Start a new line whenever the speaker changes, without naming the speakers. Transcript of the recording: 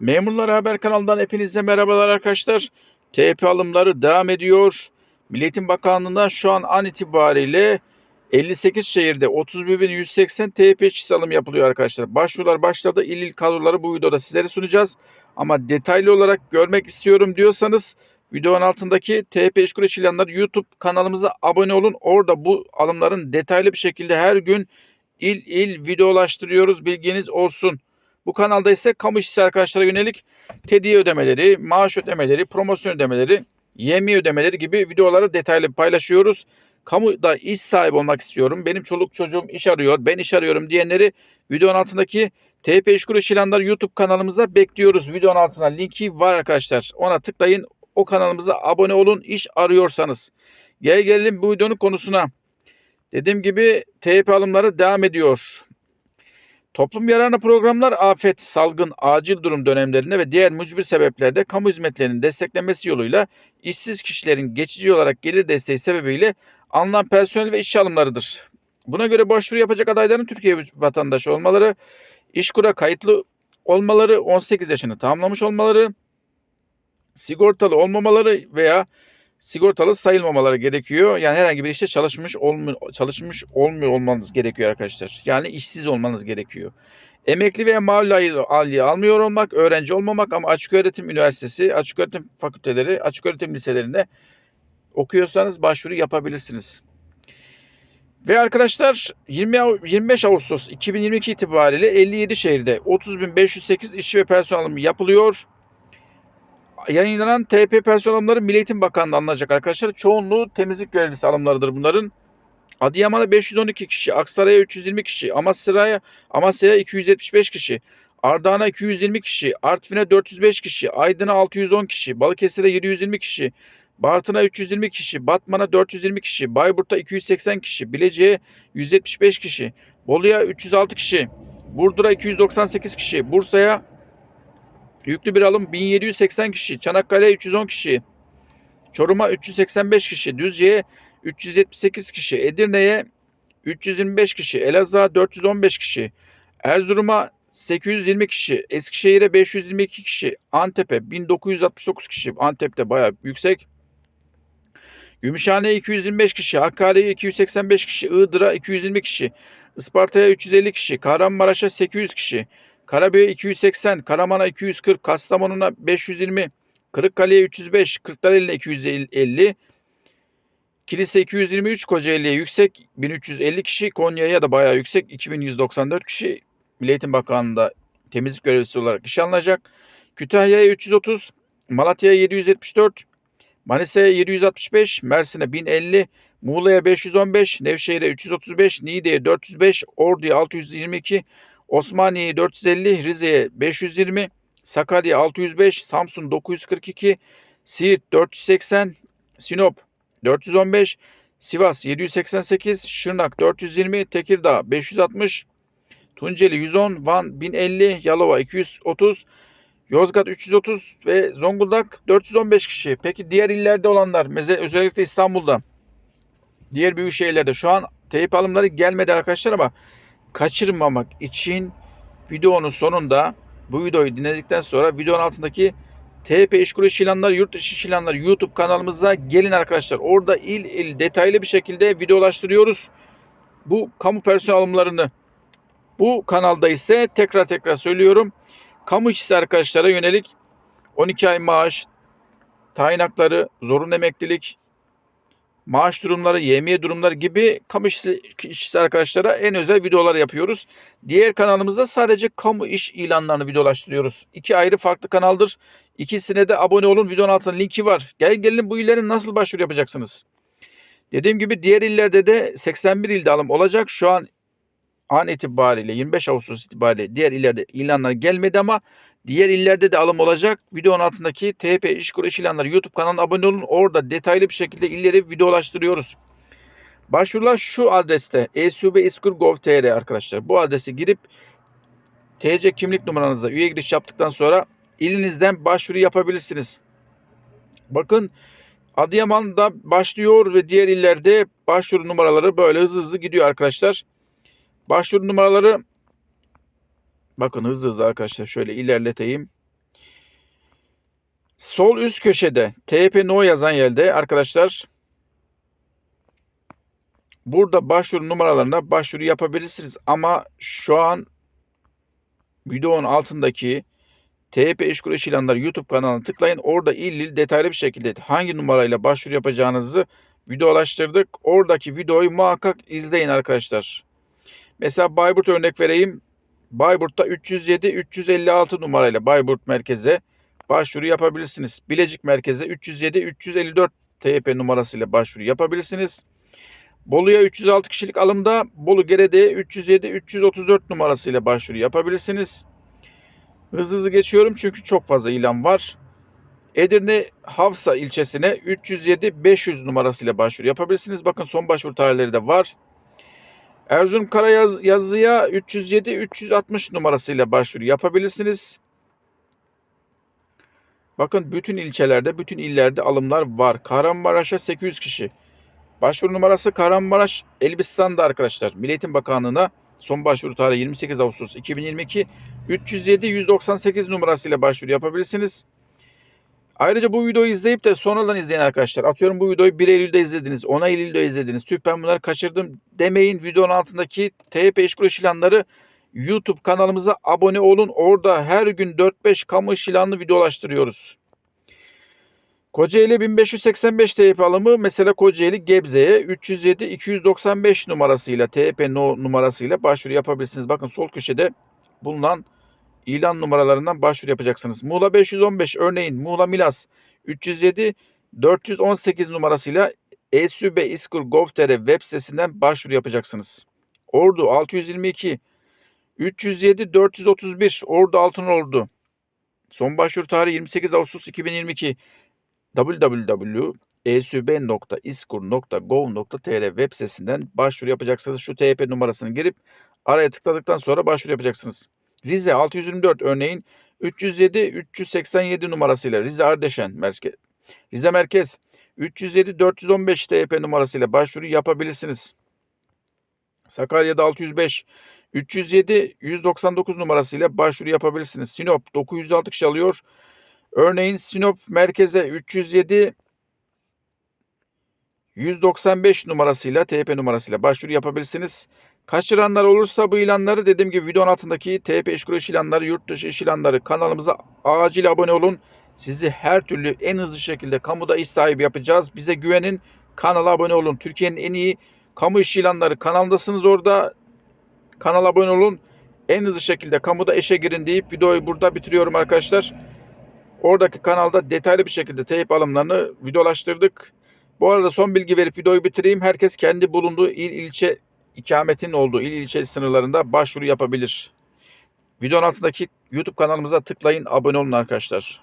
Memurlar Haber kanalından hepinize merhabalar arkadaşlar. TP alımları devam ediyor. Milletin Bakanlığı'ndan şu an an itibariyle 58 şehirde 31.180 TP işçisi alım yapılıyor arkadaşlar. Başvurular başladı. İl il kadroları bu videoda sizlere sunacağız. Ama detaylı olarak görmek istiyorum diyorsanız videonun altındaki TP İşkur İş İlanları YouTube kanalımıza abone olun. Orada bu alımların detaylı bir şekilde her gün il il videolaştırıyoruz. Bilginiz olsun. Bu kanalda ise kamu işçisi arkadaşlara yönelik tediye ödemeleri, maaş ödemeleri, promosyon ödemeleri, yemi ödemeleri gibi videoları detaylı paylaşıyoruz. Kamuda iş sahibi olmak istiyorum. Benim çoluk çocuğum iş arıyor, ben iş arıyorum diyenleri videonun altındaki TP İşkur İş İlanları YouTube kanalımıza bekliyoruz. Videonun altına linki var arkadaşlar. Ona tıklayın. O kanalımıza abone olun iş arıyorsanız. Gel gelelim bu videonun konusuna. Dediğim gibi TP alımları devam ediyor. Toplum yararına programlar afet, salgın, acil durum dönemlerinde ve diğer mücbir sebeplerde kamu hizmetlerinin desteklenmesi yoluyla işsiz kişilerin geçici olarak gelir desteği sebebiyle alınan personel ve işçi alımlarıdır. Buna göre başvuru yapacak adayların Türkiye vatandaşı olmaları, işkura kayıtlı olmaları, 18 yaşını tamamlamış olmaları, sigortalı olmamaları veya sigortalı sayılmamaları gerekiyor. Yani herhangi bir işte çalışmış olmuyor, çalışmış olmuyor olmanız gerekiyor arkadaşlar. Yani işsiz olmanız gerekiyor. Emekli veya mağlup aylığı almıyor olmak, öğrenci olmamak ama açık öğretim üniversitesi, açık öğretim fakülteleri, açık öğretim liselerinde okuyorsanız başvuru yapabilirsiniz. Ve arkadaşlar 20, 25 Ağustos 2022 itibariyle 57 şehirde 30.508 işçi ve personel yapılıyor yayınlanan TP personel alımları Milli Eğitim Bakanlığı alınacak arkadaşlar. Çoğunluğu temizlik görevlisi alımlarıdır bunların. Adıyaman'a 512 kişi, Aksaray'a 320 kişi, Amasya'ya Amasya'ya 275 kişi, Ardahan'a 220 kişi, Artvin'e 405 kişi, Aydın'a 610 kişi, Balıkesir'e 720 kişi, Bartın'a 320 kişi, Batman'a 420 kişi, Bayburt'a 280 kişi, Bilecik'e 175 kişi, Bolu'ya 306 kişi, Burdur'a 298 kişi, Bursa'ya Yüklü bir alım 1780 kişi, Çanakkale 310 kişi, Çorum'a 385 kişi, Düzce'ye 378 kişi, Edirne'ye 325 kişi, Elazığ'a 415 kişi, Erzurum'a 820 kişi, Eskişehir'e 522 kişi, Antep'e 1969 kişi, Antep'te bayağı yüksek. Gümüşhane'ye 225 kişi, Hakkari'ye 285 kişi, Iğdır'a 220 kişi, Isparta'ya 350 kişi, Kahramanmaraş'a 800 kişi, Karabük'e 280, Karaman'a 240, Kastamonu'na 520, Kırıkkale'ye 305, Kırklareli'ne 250, Kilise 223, Kocaeli'ye yüksek 1350 kişi, Konya'ya da bayağı yüksek 2194 kişi Milli Eğitim Bakanlığı'nda temizlik görevlisi olarak iş alınacak. Kütahya'ya 330, Malatya'ya 774, Manisa'ya 765, Mersin'e 1050, Muğla'ya 515, Nevşehir'e 335, Niğde'ye 405, Ordu'ya 622, Osmaniye'ye 450, Rize'ye 520, Sakarya 605, Samsun 942, Siirt 480, Sinop 415, Sivas 788, Şırnak 420, Tekirdağ 560, Tunceli 110, Van 1050, Yalova 230, Yozgat 330 ve Zonguldak 415 kişi. Peki diğer illerde olanlar, özellikle İstanbul'da, diğer büyük şehirlerde. Şu an teyip alımları gelmedi arkadaşlar ama kaçırmamak için videonun sonunda bu videoyu dinledikten sonra videonun altındaki TP İşkur İş İlanları, Yurt Dışı İş İlanları YouTube kanalımıza gelin arkadaşlar. Orada il il detaylı bir şekilde videolaştırıyoruz. Bu kamu personel alımlarını. Bu kanalda ise tekrar tekrar söylüyorum. Kamu işçisi arkadaşlara yönelik 12 ay maaş, tayin hakları, zorunlu emeklilik, maaş durumları, yemiye durumları gibi kamu işçisi arkadaşlara en özel videolar yapıyoruz. Diğer kanalımızda sadece kamu iş ilanlarını videolaştırıyoruz. İki ayrı farklı kanaldır. İkisine de abone olun. Videonun altında linki var. Gel gelin bu illerin nasıl başvuru yapacaksınız? Dediğim gibi diğer illerde de 81 ilde alım olacak. Şu an an itibariyle 25 Ağustos itibariyle diğer illerde ilanlar gelmedi ama diğer illerde de alım olacak. Videonun altındaki İşkur İş İlanları YouTube kanalına abone olun. Orada detaylı bir şekilde illeri videolaştırıyoruz. Başvurular şu adreste esub.iskur.gov.tr arkadaşlar. Bu adrese girip TC kimlik numaranızla üye giriş yaptıktan sonra ilinizden başvuru yapabilirsiniz. Bakın Adıyaman'da başlıyor ve diğer illerde başvuru numaraları böyle hızlı hızlı gidiyor arkadaşlar. Başvuru numaraları bakın hızlı hızlı arkadaşlar şöyle ilerleteyim. Sol üst köşede TP No yazan yerde arkadaşlar burada başvuru numaralarına başvuru yapabilirsiniz. Ama şu an videonun altındaki TP İşkur İş İlanları YouTube kanalına tıklayın. Orada il il detaylı bir şekilde hangi numarayla başvuru yapacağınızı videolaştırdık. Oradaki videoyu muhakkak izleyin arkadaşlar. Mesela Bayburt örnek vereyim. Bayburt'ta 307-356 numarayla Bayburt merkeze başvuru yapabilirsiniz. Bilecik merkeze 307-354 TYP numarasıyla başvuru yapabilirsiniz. Bolu'ya 306 kişilik alımda Bolu Gerede'ye 307-334 numarasıyla başvuru yapabilirsiniz. Hızlı hızlı geçiyorum çünkü çok fazla ilan var. Edirne Havsa ilçesine 307-500 numarasıyla başvuru yapabilirsiniz. Bakın son başvuru tarihleri de var. Erzurum Karayaz yazıya 307-360 numarasıyla başvuru yapabilirsiniz. Bakın bütün ilçelerde, bütün illerde alımlar var. Kahramanmaraş'a 800 kişi. Başvuru numarası Kahramanmaraş Elbistan'da arkadaşlar. Milli Eğitim Bakanlığı'na son başvuru tarihi 28 Ağustos 2022 307-198 numarasıyla başvuru yapabilirsiniz. Ayrıca bu videoyu izleyip de sonradan izleyen arkadaşlar. Atıyorum bu videoyu 1 Eylül'de izlediniz, 10 Eylül'de izlediniz. Tüh ben bunları kaçırdım demeyin. Videonun altındaki TYP İş İlanları YouTube kanalımıza abone olun. Orada her gün 4-5 kamu iş ilanını videolaştırıyoruz. Kocaeli 1585 TYP alımı mesela Kocaeli Gebze'ye 307-295 numarasıyla TYP numarasıyla başvuru yapabilirsiniz. Bakın sol köşede bulunan ilan numaralarından başvuru yapacaksınız. Muğla 515 örneğin Muğla Milas 307 418 numarasıyla ESÜBE İSKUR Gov.tr web sitesinden başvuru yapacaksınız. Ordu 622 307 431 Ordu Altınordu. Son başvuru tarihi 28 Ağustos 2022 www.esüb.iskur.gov.tr web sitesinden başvuru yapacaksınız. Şu TYP numarasını girip araya tıkladıktan sonra başvuru yapacaksınız. Rize 624 örneğin 307 387 numarasıyla Rize Ardeşen Merkez. Rize Merkez 307 415 TYP numarasıyla başvuru yapabilirsiniz. Sakarya'da 605 307 199 numarasıyla başvuru yapabilirsiniz. Sinop 906 kişi alıyor. Örneğin Sinop merkeze 307 195 numarasıyla TP numarasıyla başvuru yapabilirsiniz. Kaçıranlar olursa bu ilanları dediğim gibi videonun altındaki TP İş ilanları, yurt dışı iş ilanları kanalımıza acil abone olun. Sizi her türlü en hızlı şekilde kamuda iş sahibi yapacağız. Bize güvenin, kanala abone olun. Türkiye'nin en iyi kamu iş ilanları kanalındasınız orada. Kanala abone olun. En hızlı şekilde kamuda işe girin deyip videoyu burada bitiriyorum arkadaşlar. Oradaki kanalda detaylı bir şekilde teyip alımlarını videolaştırdık. Bu arada son bilgi verip videoyu bitireyim. Herkes kendi bulunduğu il ilçe ikametin olduğu il ilçe sınırlarında başvuru yapabilir. Videonun altındaki YouTube kanalımıza tıklayın, abone olun arkadaşlar.